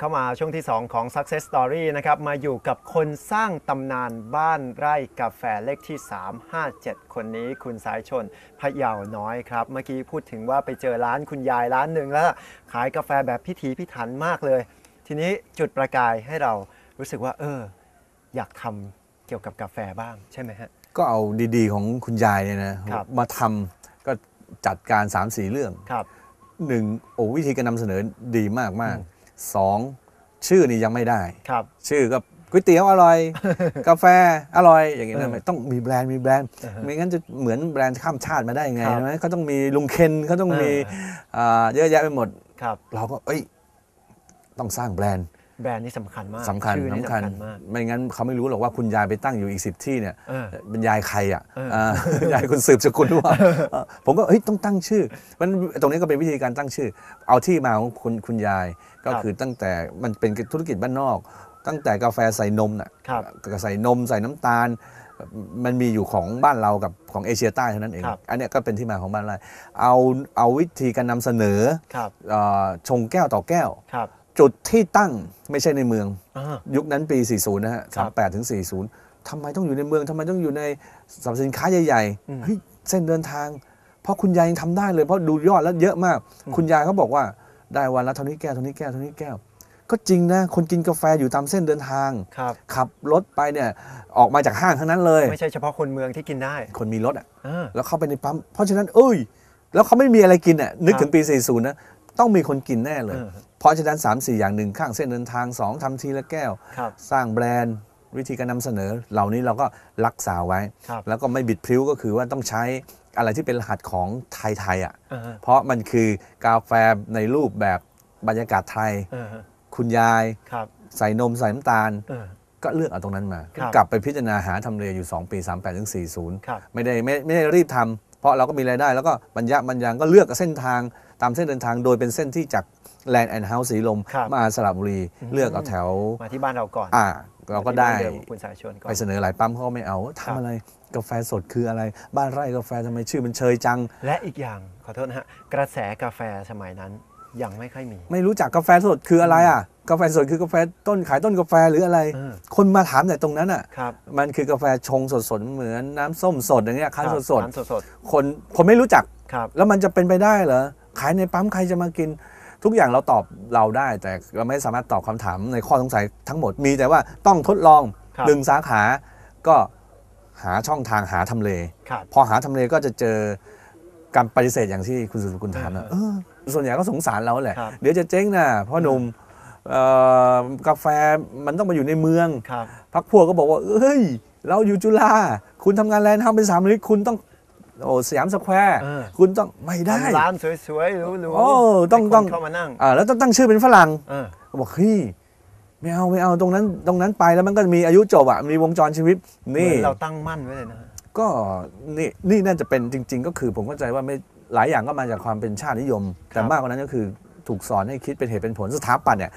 เข้ามาช่วงที่ 2 ของ Success Story นะครับ มาอยู่กับคนสร้างตำนานบ้านไร่กาแฟเลขที่ 357 คนนี้คุณสายชนพะเยาน้อยครับ เมื่อกี้พูดถึงว่าไปเจอร้านคุณยายร้านหนึ่งแล้ว ขายกาแฟแบบพิถีพิถันมากเลย ทีนี้จุดประกายให้เรารู้สึกว่า เออ อยากทำเกี่ยวกับกาแฟบ้างใช่ไหมฮะ ก็เอาดีๆ ของคุณยายเนี่ยนะครับ มาทำก็จัดการ3 4เรื่องครับหนึ่งโอ้วิธีการนำเสนอดีมากมาก สองชื่อนี่ยังไม่ได้ ครับ ชื่อก็ก๋วยเตี๋ยวอร่อย กาแฟอร่อยอย่างเงี้ยเออนะต้องมีแบรนด์มีแบรนด์อ่าฮะไม่งั้นจะเหมือนแบรนด์ข้ามชาติมาได้ไงครับใช่ไหมเขาต้องมีลุงเคนเขาต้องมีเออ่าเยอะแยะไปหมด ครับ เราก็เอ้ย ต้องสร้างแบรนด์ แบรนด์นี่สำคัญมากสำคัญชื่อนี่สำคัญมาก ไม่งั้นเขาไม่รู้หรอกว่าคุณยายไปตั้งอยู่อีกสิบที่เนี่ยเออเป็นยายใครอะเอออ่ายายคุณสืบสกุลหรือเปล่าเออผมก็เฮ้ยต้องตั้งชื่อ มันตรงนี้ก็เป็นวิธีการตั้งชื่อ เอาที่มาของคุณคุณยายก็ครับคือตั้งแต่มันเป็นธุรกิจบ้านนอก ตั้งแต่กาแฟใส่นมน่ะครับใส่นมใส่น้ำตาล มันมีอยู่ของบ้านเรากับของเอเชียใต้เท่านั้นเอง ครับ อันเนี้ยก็เป็นที่มาของบ้านไร่เอาเอาวิธีการนำเสนอครับเอ่อชงแก้วต่อแก้ว ครับ จุดที่ตั้งไม่ใช่ในเมืองอ่ายุคนั้นปี 40 นะฮะครับ38ถึง40 ทำไมต้องอยู่ในเมืองทำไมต้องอยู่ในสรรพสินค้าใหญ่อืมๆเฮ้ยเส้นเดินทาง เพราะคุณยายยังทำได้เลย เพราะดูยอดแล้วเยอะมาก คุณยายเขาบอกว่าได้วันละเท่านี้แก้วเท่านี้แก้วเท่านี้แก้ว ก็จริงนะ คนกินกาแฟอยู่ตามเส้นเดินทางครับขับรถไปเนี่ยออกมาจากห้างทั้งนั้นเลย ไม่ใช่เฉพาะคนเมืองที่กินได้ คนมีรถอะอ่าแล้วเข้าไปในปั๊ม เพราะฉะนั้นเอ้ย แล้วเขาไม่มีอะไรกินอะนึกครับถึงปี 40 นะ ต้องมีคนกินแน่เลย เออเพราะฉะนั้น 3 4 อย่างหนึ่งข้างเส้นเดินทาง 2ทำทีละแก้วครับสร้างแบรนด์วิธีการนำเสนอ เหล่านี้เราก็รักษาไว้ครับแล้วก็ไม่บิดพริ้วก็คือว่าต้องใช้อะไรที่เป็นรหัสของไทยๆอะอ่าฮะเพราะมันคือกาแฟในรูปแบบบรรยากาศไทยอ่าฮะคุณยายครับใส่นมใส่น้ำตาลเออก็เลือกเอาตรงนั้นมาครับกลับไปพิจารณาหาทำเลอยู่ 2 ปี 38ถึงครับ40 ไม่ได้ไม่ไม่ได้รีบทำเพราะเราก็มีรายได้แล้วก็บรรยะบรรยังก็เลือกเส้นทาง ตามเส้นเดินทางโดยเป็นเส้นที่จากแลนด์แอนด์เฮาส์สีลม ครับมาสระบุรี เลือกเอาแถว มาที่บ้านเราก่อนอ่า เราก็ได้ที่บ้นเมของคุณสายชนก่อน ไปเสนอหลายปั๊มเขาก็ไม่เอาครับทำอะไรกาแฟสดคืออะไร บ้านไร่กาแฟทำไมชื่อมันเชยจัง และอีกอย่างขอโทษนะฮะกระแสกาแฟสมัยนั้นยังไม่ค่อยมี ไม่รู้จักกาแฟสดคืออะไรอะ กาแฟสดคือกาแฟต้นขายต้นกาแฟหรืออะไร เออ คนมาถามแต่ตรงนั้นอะ ครับมันคือกาแฟชงสดๆ เหมือนน้ำส้มสดอย่างเงี้ยคั้นครับสดร้านสดๆคนคนไม่รู้จักๆครับ แล้วมันจะเป็นไปได้เหรอ ขายในปั๊มใครจะมากิน ทุกอย่างเราตอบเราได้ แต่เราไม่สามารถตอบคำถามในข้อสงสัยทั้งหมดมีแต่ว่าต้องทดลองครับหนึ่งสาขาก็หาช่องทางหาทำเลครับพอหาทำเลก็จะเจอการปฏิเสธอย่างที่คุณสุรกุลถามนะเออเออส่วนใหญ่ก็สงสารเราแหละครับเดี๋ยวจะเจ๊งนะพ่อหนุ่มเอ่อกาแฟมันต้องมาอยู่ในเมืองครับพักพวกก็บอกว่า เอ้ย เราอยู่จุฬาคุณทำงานแลนด์ทำเป็นสามลิตรคุณต้อง โอ้สยามสแควร์เออคุณต้องไม่ได้ทำร้านสวยๆหรูๆโอ้ต้องให้คนต้องเข้ามานั่งอ่าแล้วต้องตั้งชื่อเป็นฝรั่งเออบอกเฮ้ยไม่เอาไม่เอาตรงนั้นตรงนั้นไปแล้วมันก็มีอายุจบอะมีวงจรชีวิตเหมืนี่อนเราตั้งมั่นไว้เลยนะฮะก็นี่นี่น่าจะเป็นจริง ๆ ก็คือผมเข้าใจว่าไม่หลายอย่างก็มาจากความเป็นชาตินิยม แต่มากกว่านั้นก็คือถูกสอนให้คิดเป็นเหตุเป็นผลสถาปัตย์เนี่ย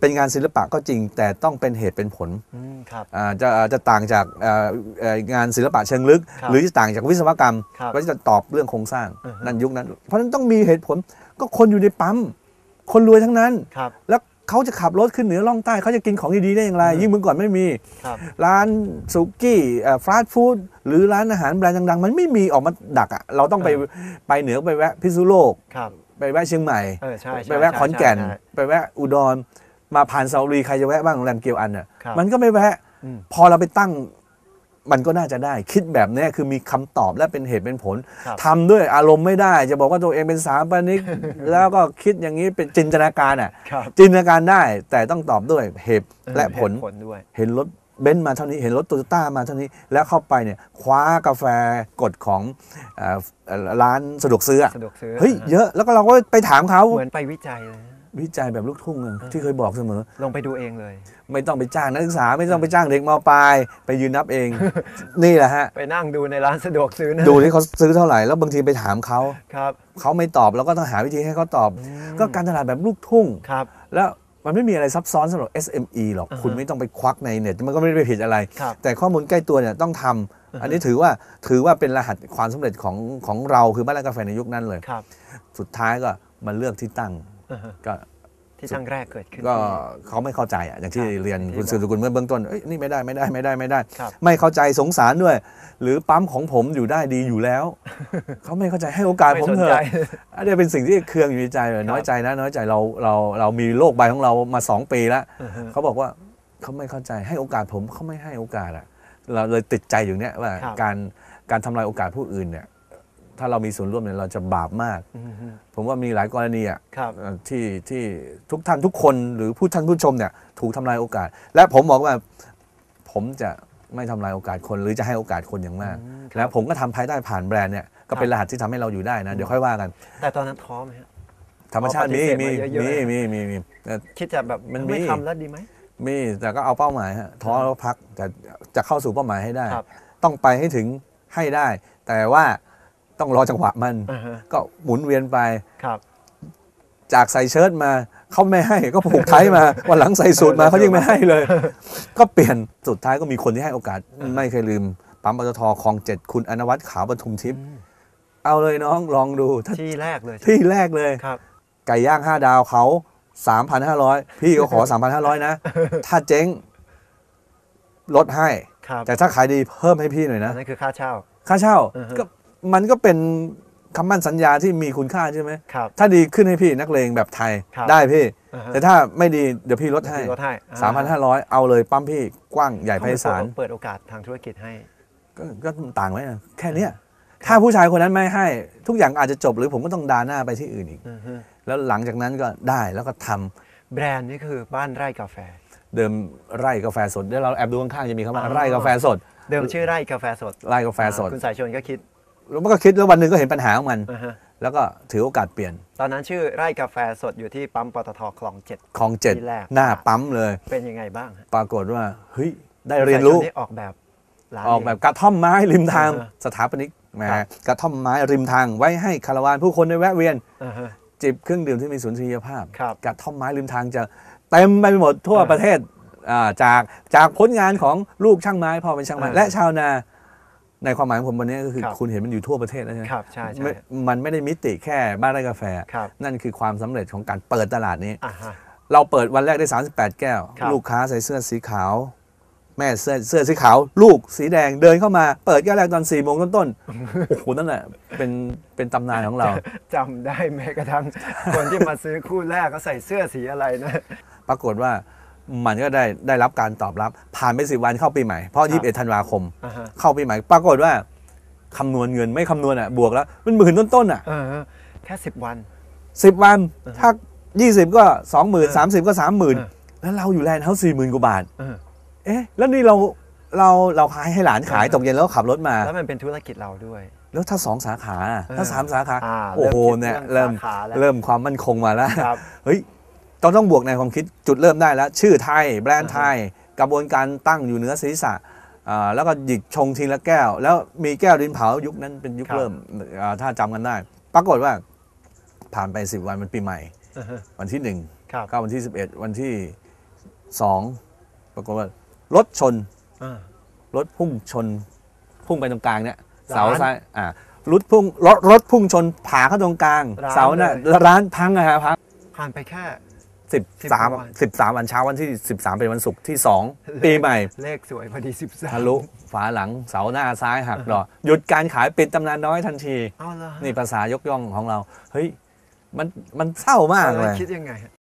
เป็นงานศิลปะก็จริง แต่ต้องเป็นเหตุเป็นผลอืมครับอ่าจะจะต่างจากเอ่อเอ่องานศิลปะเชิงลึกครับหรือจะต่างจากวิศวกรรมครับก็จะตอบเรื่องโครงสร้างอือฮะนั่นยุคนั้น เพราะฉะนั้นต้องมีเหตุผลก็คนอยู่ในปั๊มคนรวยทั้งนั้นครับแล้วเขาจะขับรถขึ้นเหนือล่องใต้เขาจะกินของดีๆได้อย่างไรอืมยิ่งเมื่อก่อนไม่มีครับร้านสุกี้ฟาสต์ฟู้ดหรือร้านอาหารแบรนด์ดังๆ มันไม่มีออกมาดักอะเราต้องไปเออไปเหนือไปแวะพิษณุโลกครับไปแวะเชียงใหม่เออใช่ใช่ไปแวะขอนแก่นใช่ใช่ไปแวะอุดร มาผ่านเซารีใครจะแวะบ้างโรงแรมเกียวอันอะครับมันก็ไม่แวะ อืม พอเราไปตั้งมันก็น่าจะได้ คิดแบบเนี้ยคือมีคำตอบและเป็นเหตุเป็นผลครับ ทำด้วยอารมณ์ไม่ได้ จะบอกว่าตัวเองเป็นสถาปนิก แล้วก็คิดอย่างนี้เป็นจินตนาการอะ ครับจินตนาการได้แต่ต้องตอบด้วยเหตุและผลเหตุผลด้วย เห็นรถเบนซ์มาเท่านี้ เห็นรถโตโยต้ามาเท่านี้ แล้วเข้าไปเนี่ย คว้ากาแฟกดของเอ่อเอ่อร้านสะดวกซื้ออะสะดวกซื้อเฮ้ย เยอะ แล้วก็เราก็ไปถามเขา เหมือนไปวิจัยเลยนะ วิจัยแบบลูกทุ่งอะที่เคยบอกเสมอ ลงไปดูเองเลย ไม่ต้องไปจ้างนักศึกษาไม่ต้องไปจ้างเด็กมปลายไปยืนนับเอง นี่แหละฮะ ไปนั่งดูในร้านสะดวกซื้อนะดูที่เขาซื้อเท่าไหร่แล้วบางทีไปถามเขาครับ เขาไม่ตอบเราก็ต้องหาวิธีให้เขาตอบอืมก็การตลาดแบบลูกทุ่ง ครับ แล้วมันไม่มีอะไรซับซ้อนสำหรับ SME หรอกอ่าฮะคุณไม่ต้องไปควักในเน็ตมันก็ไม่ได้ไปผิดอะไร ครับแต่ข้อมูลใกล้ตัวเนี่ยต้องทำอันนี้ถือว่าถือว่าเป็นรหัสความสำเร็จของของเราคือบ้านร้านกาแฟในยุคนั้นเลย ครับ สุดท้ายก็มาเลือกที่ตั้งอ่าฮะ ก็ที่ครั้งแรกเกิดขึ้น ก็ที่เขาไม่เข้าใจอะอย่างที่ครับเรียนที่คุณบอกสืบสกุลเมื่อเบื้องต้นเอ้ยนี่ไม่ได้ไม่ได้ไม่ได้ไม่ได้ครับไม่เข้าใจสงสารด้วย หรือปั๊มของผมอยู่ได้ดีอยู่แล้ว เขาไม่เข้าใจให้โอกาสไม่ผมสนเถใจอะอันนี้เป็นสิ่งที่เคืองอยู่ในใจเลยน้อยใจนะน้อยใจเราเราเรามีโลกใบของเรามาสองปีแล้วอือฮึเขาบอกว่าเขาไม่เข้าใจให้โอกาสผมเขาไม่ให้โอกาสอะเราเลยติดใจอยู่เนี้ยว่าครับการการทำลายโอกาสผู้อื่นเนี่ย ถ้าเรามีส่วนร่วมเนี่ยเราจะบาปมากอือฮึผมว่ามีหลายกรณีอะครับเอ่อที่ที่ทุกท่านทุกคนหรือผู้ท่านผู้ชมเนี่ยถูกทำลายโอกาส และผมบอกว่าผมจะไม่ทำลายโอกาสคนหรือจะให้โอกาสคนอย่างมากอืมครับแล้วผมก็ทำภายใต้ผ่านแบรนด์เนี่ยก็เป็นรหัสที่ทำให้เราอยู่ได้นะเดี๋ยวค่อยว่ากัน แต่ตอนนั้นท้อไหมฮะธรรมชาติอ๋อปฏิมีเสธมีมาเยอะๆมีมีมีมีแต่คิดจะแบบมันไม่มีทำแล้วดีไหมมีแต่ก็เอาเป้าหมายฮะท้อแล้วพักแต่จะเข้าสู่เป้าหมายให้ได้ครับต้องไปให้ถึงให้ได้ แต่ว่า ต้องรอจังหวะมัน อ่าฮะก็หมุนเวียนไป ครับ จากใส่เชิ้ตมาเขาไม่ให้ก็ผูกไทยมา วันหลังใส่สูตรมาเขายิ่งไม่ให้เลย ก็เปลี่ยนสุดท้ายก็มีคนที่ให้โอกาส ไม่เคยลืม ปั๊มปตทคลองเจ็ดคุณอนวัตขาวปทุมทิพย์เอาเลยน้องลองดูถ้าที่แรกเลยที่แรกเลย ครับ ไก่ย่าง 5 ดาวเขา 3,500 พี่ก็ขอ 3,500 นะ ถ้าเจ๊งลดให้ ครับแต่ถ้าขายดีเพิ่มให้พี่หน่อยอันะ นนั้นคือค่าเช่า ค่าเช่าอือฮึก็ มันก็เป็นคำมั่นสัญญาที่มีคุณค่าใช่ไหม ครับ ถ้าดีขึ้นให้พี่นักเลงแบบไทยครับได้พี่ อ่าฮะ แต่ถ้าไม่ดีเดี๋ยวพี่ลดให้ ลดให้อ่3,500 เอาเลยปั๊มพี่กว้างใหญ่ไพศาลเปิดโอกาสทางธุรกิจให้ ก็ก็ต่างไว้นะแค่เนี้ยถ้าผู้ชายคนนั้นไม่ให้ ทุกอย่างอาจจะจบหรือผมก็ต้องดาหน้าไปที่อื่นอีก อือฮึแล้วหลังจากนั้นก็ได้แล้วก็ทำแบรนด์นี่คือบ้านไร่กาแฟ เดิมไร่กาแฟสดเดี๋ยวเราแอบดูข้างๆจะมีคำว่าอ๋อ ไร่กาแฟสดเดิมชื่อไร่กาแฟสดไร่กาแฟสด คุณสายชนก็คิด แล้วมันก็คิดแล้ววันหนึ่งก็เห็นปัญหาของมัน อ่าฮะแล้วก็ถือโอกาสเปลี่ยนตอนนั้นชื่อไร่กาแฟสดอยู่ที่ปั๊มปตทคลองเจ็ด คลองเจ็ดที่แรก หน้าปั๊มเลย เป็นยังไงบ้างฮะปรากฏว่าเฮ้ยได้เรียนรู้คุณสาชนี่ออกแบบร้านออกแบบกระท่อมไม้ริมทางอ่าฮะสถาปนิกแหมครับกระท่อมไม้ริมทางไว้ให้คาราวานผู้คนได้แวะเวียน อ่าฮะ จิบเครื่องดื่มที่มีสุนทรียภาพ ครับกระท่อมไม้ริมทางจะเต็มไปหมดทั่วอ่าประเทศอ่าจากจากผลงานของลูกช่างไม้พ่อเป็นช่างไม้อ่า และชาวนา ในความหมายของผมวันนี้ก็คือครับคุณเห็นมันอยู่ทั่วประเทศแล้วใช่ไหมครับใช่ใช่ไม่มันไม่ได้มิติแค่บ้านไร่กาแฟ ครับ นั่นคือความสำเร็จของการเปิดตลาดนี้ อ่าฮะ เราเปิดวันแรกได้ 38 แก้ว ครับ ลูกค้าใส่เสื้อสีขาว แม่เสื้อเสื้อสีขาว ลูกสีแดงเดินเข้ามา เปิดแก้วแรกตอน4ี่โมงต้นๆ โอ้โหนั่นแหละเป็นเป็นตำนานของเรา จำได้แม้กระทั่งคนที่มาซื้อคู่แรกเขาใส่เสื้อสีอะไรนะ ปรากฏว่า มันก็ได้ได้รับการตอบรับ ผ่านไปสิวันเข้าปีใหม่เพราะครับ21ธันวาคมอ่าฮะเข้าปีใหม่ ปรากฏว่าคำนวณเงินไม่คำนวณอะบวกแล้ว มันหมื่นต้นๆอะเออแค่สิบวันสิบวันอ่าฮะถ้า20ก็20,000เออ30ก็เออ30,000แล้วเราอยู่แลนด์เฮาส์สี่หมื่นกว่าบาทเออเอ๊ะ แล้วนี่เราเราเราขายให้หลานขายเออตกเย็นแล้วขับรถมา แล้วมันเป็นธุรกิจเราด้วย แล้วถ้าสองสาขาอะเออถ้าสามสาขาอ่าโอ้โหเริ่มคิดเนี่ยเรื่เริ่องมสาขาแล้วเริ่มความมั่นคงมาแล้วครับเฮ้ย ต้องต้องบวกในความคิดจุดเริ่มได้แล้ว ชื่อไทย แบรนด์ไทย กระบวนการตั้งอยู่เหนือศีรษะอ่าแล้วก็หยิกชงทีละแก้ว แล้วมีแก้วดินเผายุคนั้นเป็นยุคครับเริ่มอ่าถ้าจำกันได้ ปรากฏว่าผ่านไป 10 วันมันปีใหม่อ่าฮะวันที่ครับ1ก็วันที่ 11 วันที่2ปรากฏว่ารถชนอ่ารถพุ่งชน พุ่งไปตรงกลางเนี่ยร้านเสาซ้ายอ่ารถพุ่งรถรถพุ่งชนผาเข้าตรงกลางร้านเสาน่ะเลยร้านพังอะครับพังผ่านไปแค่ สิบสามวันสิบสามวันเช้าวันที่สิบสามเป็นวันศุกร์ที่สองปีใหม่ เลขสวยพอดีสิบสามทะลุฝาหลังเสาหน้าซ้ายหักดอกหยุดการขายปิดตำนานน้อยทันทีเอาละนี่ภาษายกย่องของเรา เฮ้ย มันมันเศร้ามากตอนเลนั้นยคิดยังไงฮะ